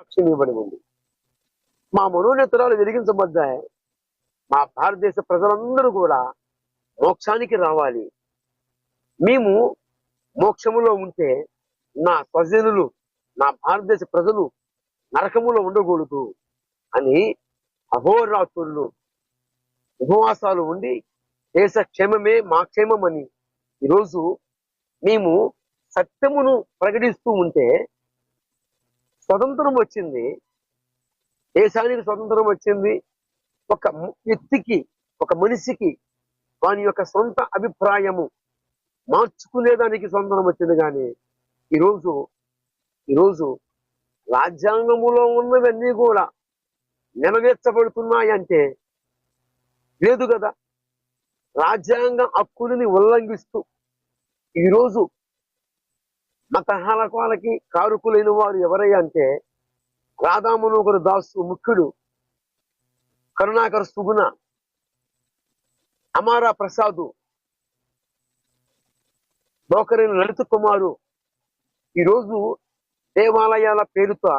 సాక్షి ఇవ్వబడి ఉంది. మా మనోనేతరాలు వెలిగించబడ్డాయి. మా భారతదేశ ప్రజలందరూ కూడా మోక్షానికి రావాలి. మేము మోక్షములో ఉంటే నా స్వజనులు నా భారతదేశ ప్రజలు నరకములో ఉండకూడదు అని అహోరాత్రులు ఉపవాసాలు ఉండి దేశ క్షేమమే మా క్షేమం అని ఈరోజు మేము సత్యమును ప్రకటిస్తూ ఉంటే స్వతంత్రం వచ్చింది. దేశానికి స్వతంత్రం వచ్చింది? ఒక వ్యక్తికి ఒక మనిషికి వాని యొక్క సొంత అభిప్రాయము మార్చుకునేదానికి స్వతంత్రం వచ్చింది కానీ ఈరోజు ఈరోజు రాజ్యాంగములో ఉన్నవన్నీ కూడా నెరవేర్చబడుతున్నాయంటే లేదు కదా? రాజ్యాంగ హక్కులని ఉల్లంఘిస్తూ ఈరోజు మత హలకాలకి కారుకులైన వారు ఎవరై అంటే రాధామనోహర్ దాసు ముఖ్యుడు కరుణాకర్ సుగుణ అమారా ప్రసాదు బ్రోకరైన లలిత కుమారు. ఈరోజు దేవాలయాల పేరుతో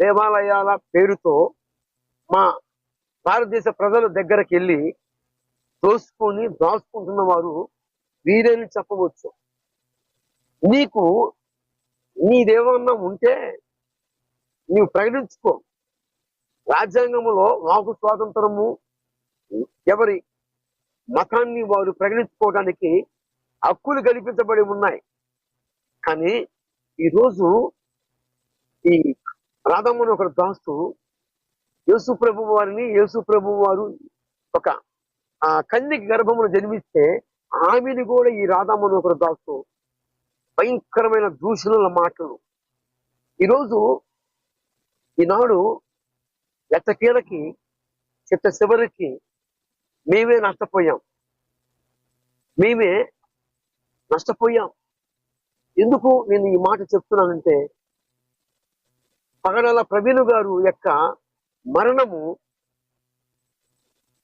దేవాలయాల పేరుతో మా భారతదేశ ప్రజల దగ్గరికి వెళ్ళి దోసుకొని దాచుకుంటున్న వారు వీరేని చెప్పవచ్చు. నీకు నీదేమన్నా ఉంటే నీవు ప్రకటించుకో. రాజ్యాంగంలో వాకు స్వాతంత్రము ఎవరి మతాన్ని వారు ప్రకటించుకోవడానికి హక్కులు కల్పించబడి ఉన్నాయి. కానీ ఈరోజు ఈ రాధమ్మను ఒక దాస్తు యేసు ప్రభు వారిని యేసు ప్రభు వారు ఒక ఆ కన్యకి గర్భమును జన్మిస్తే ఆమెని కూడా ఈ రాధమ్మను ఒకరు దాస్తూ భయంకరమైన దూషణల మాటలు. ఈరోజు ఈనాడు ఎత్తకీలకి చిత్త చివరికి మేమే నష్టపోయాం. మేమే నష్టపోయాం. ఎందుకు నేను ఈ మాట చెప్తున్నానంటే పగడాల ప్రవీణ్ గారు యొక్క మరణము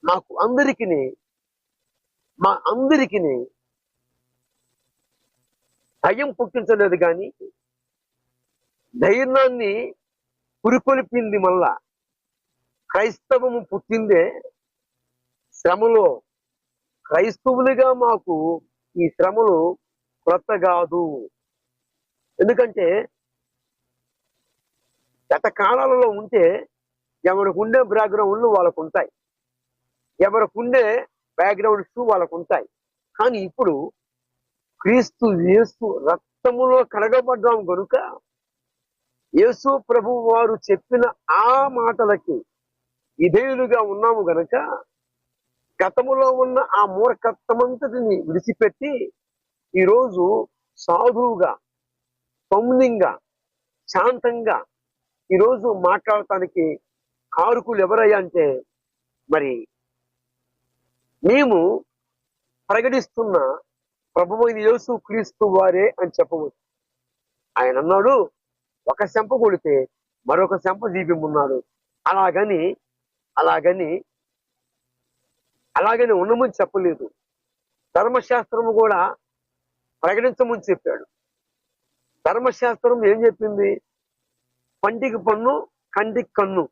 మాకు అందరికీ మా అందరికీ భయం పుట్టించలేదు కానీ ధైర్యాన్ని పురికొల్పింది మళ్ళా. క్రైస్తవము పుట్టిందే శ్రమలో. క్రైస్తవులుగా మాకు ఈ శ్రమలు క్రొత్త కాదు. ఎందుకంటే గత కాలాలలో ఉంటే ఎవరికి ఉండే బ్యాక్గ్రౌండ్లు వాళ్ళకు ఉంటాయి ఎవరికి ఉండే బ్యాక్గ్రౌండ్స్ వాళ్ళకు ఉంటాయి కానీ ఇప్పుడు క్రీస్తు యేసు రక్తములో కడగబడ్డాం గనుక యేసు ప్రభు వారు చెప్పిన ఆ మాటలకి విధేయులుగా ఉన్నాము గనక గతములో ఉన్న ఆ మూర్ఖత్వమంతటిని విడిచిపెట్టి ఈరోజు సాధువుగా సౌమ్యంగా శాంతంగా ఈరోజు మాట్లాడటానికి కారుకులు ఎవరయ్యా అంటే మరి మేము ప్రకటిస్తున్న ప్రభువైన యేసు క్రీస్తు వారే అని చెప్పవచ్చు. ఆయన అన్నాడు ఒక శంప కొడితే మరొక శంప దీపిమున్నాడు. అలాగని అలాగని అలాగని ఉండమని చెప్పలేదు. ధర్మశాస్త్రము కూడా ప్రకటించమని చెప్పాడు. ధర్మశాస్త్రం ఏం చెప్పింది? పంటికి పన్ను కంటికి కన్ను.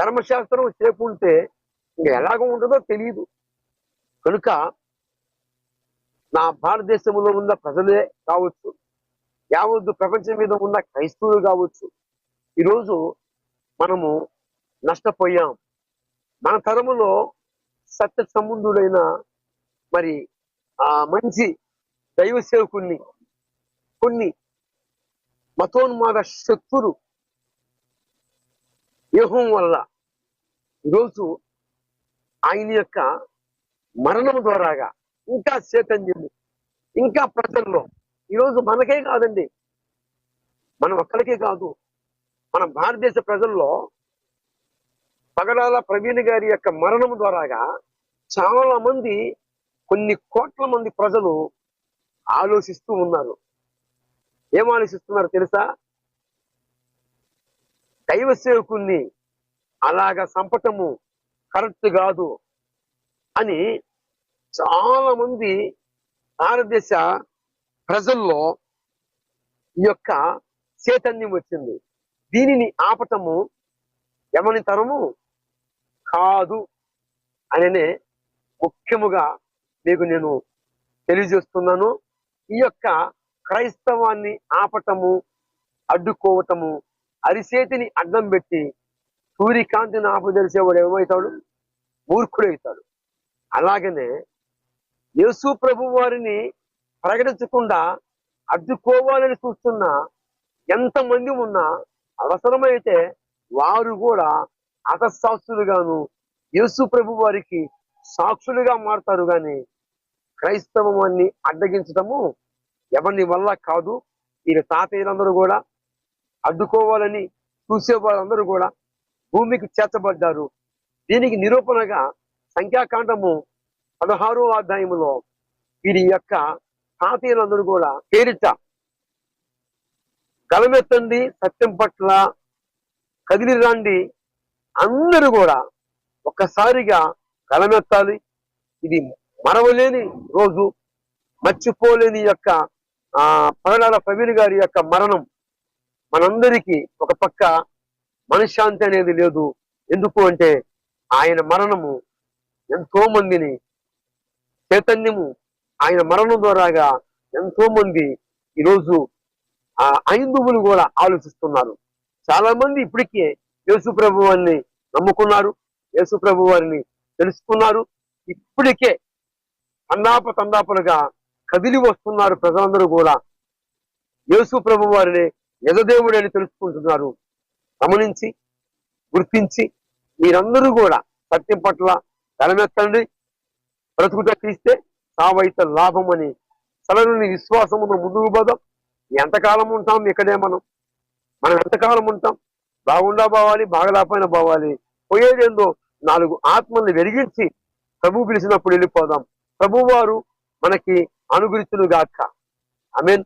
ధర్మశాస్త్రం సేపు ఇంకా ఎలాగ ఉంటుందో తెలియదు కనుక నా భారతదేశంలో ఉన్న ప్రజలే కావచ్చు యావద్దు ప్రపంచం మీద ఉన్న క్రైస్తవులు కావచ్చు ఈరోజు మనము నష్టపోయాం. మన తరములో సత్య సంబంధుడైన మరి ఆ మంచి దైవ సేవకుని కొన్ని మతోన్మాద శక్తులు వ్యూహం వల్ల ఈరోజు ఆయన యొక్క మరణం ద్వారాగా ఇంకా చైతన్యము ఇంకా ప్రజల్లో. ఈరోజు మనకే కాదండి. మనం ఒక్కరికే కాదు. మన భారతదేశ ప్రజల్లో పగడాల ప్రవీణ్ గారి యొక్క మరణం ద్వారాగా చాలా మంది కొన్ని కోట్ల మంది ప్రజలు ఆలోచిస్తూ ఉన్నారు. ఏం ఆలోచిస్తున్నారు తెలుసా? దైవ సేవకుల్ని అలాగా సంపటము కరెక్ట్ కాదు అని చాలా మంది భారతదేశ ప్రజల్లో ఈ యొక్క చైతన్యం వచ్చింది. దీనిని ఆపటము ఎవరి తరము? కాదు అననే ముఖ్యముగా మీకు నేను తెలియజేస్తున్నాను. ఈ యొక్క క్రైస్తవాన్ని ఆపటము అడ్డుకోవటము అరిసేతిని అడ్డం పెట్టి సూర్యకాంతిని ఆపదలిసేవాడు ఏమవుతాడు మూర్ఖుడవుతాడు అలాగనే యేసు ప్రభు వారిని ప్రకటించకుండా అడ్డుకోవాలని చూస్తున్న ఎంతమంది ఉన్నా అవసరమైతే వారు కూడా అతశాస్త్రులుగాను యేసు ప్రభు వారికి సాక్షులుగా మారుతారు గాని క్రైస్తవాన్ని అడ్డగించటము ఎవరిని వల్ల కాదు. వీరి తాతయ్యలందరూ కూడా అడ్డుకోవాలని చూసే వాళ్ళందరూ కూడా భూమికి చేర్చబడ్డారు. దీనికి నిరూపణగా సంఖ్యాకాండము పదహారో అధ్యాయములో వీరి యొక్క కాతీయులందరూ కూడా పేరిట గలమెత్తండి సత్యం పట్ల కదిలి రండి. అందరూ కూడా ఒక్కసారిగా గలమెత్తాలి. ఇది మరవలేని రోజు మర్చిపోలేని యొక్క ఆ పగడాల ప్రవీణ్ గారి యొక్క మరణం మనందరికీ ఒక పక్క మనశ్శాంతి అనేది లేదు. ఎందుకు అంటే ఆయన మరణము ఎంతో మందిని చైతన్యము ఆయన మరణం ద్వారాగా ఎంతో మంది ఈరోజు ఆ ఐందువులు కూడా ఆలోచిస్తున్నారు. చాలా మంది ఇప్పటికే యేసు ప్రభు వారిని నమ్ముకున్నారు యేసు ప్రభు వారిని తెలుసుకున్నారు. ఇప్పటికే తందాప తండాపలుగా కదిలి వస్తున్నారు ప్రజలందరూ కూడా. యేసు ప్రభు వారిని యజదేవుడు అని తెలుసుకుంటున్నారు. గమనించి గుర్తించి మీరందరూ కూడా సత్యం పట్ల తలమెత్తండి బ్రతుకుట తీస్తే సావైత లాభం అని సలనుని విశ్వాసమును ముందుకు పోదాం. ఎంతకాలం ఉంటాం ఇక్కడే మనం. మనం ఎంతకాలం ఉంటాం. బాగుండా పోవాలి బాగలేకపోయినా పోవాలి. పోయేదేందో నాలుగు ఆత్మల్ని వెలిగించి ప్రభు పిలిచినప్పుడు వెళ్ళిపోదాం. ప్రభువారు మనకి అనుగురితులు గాక. I mean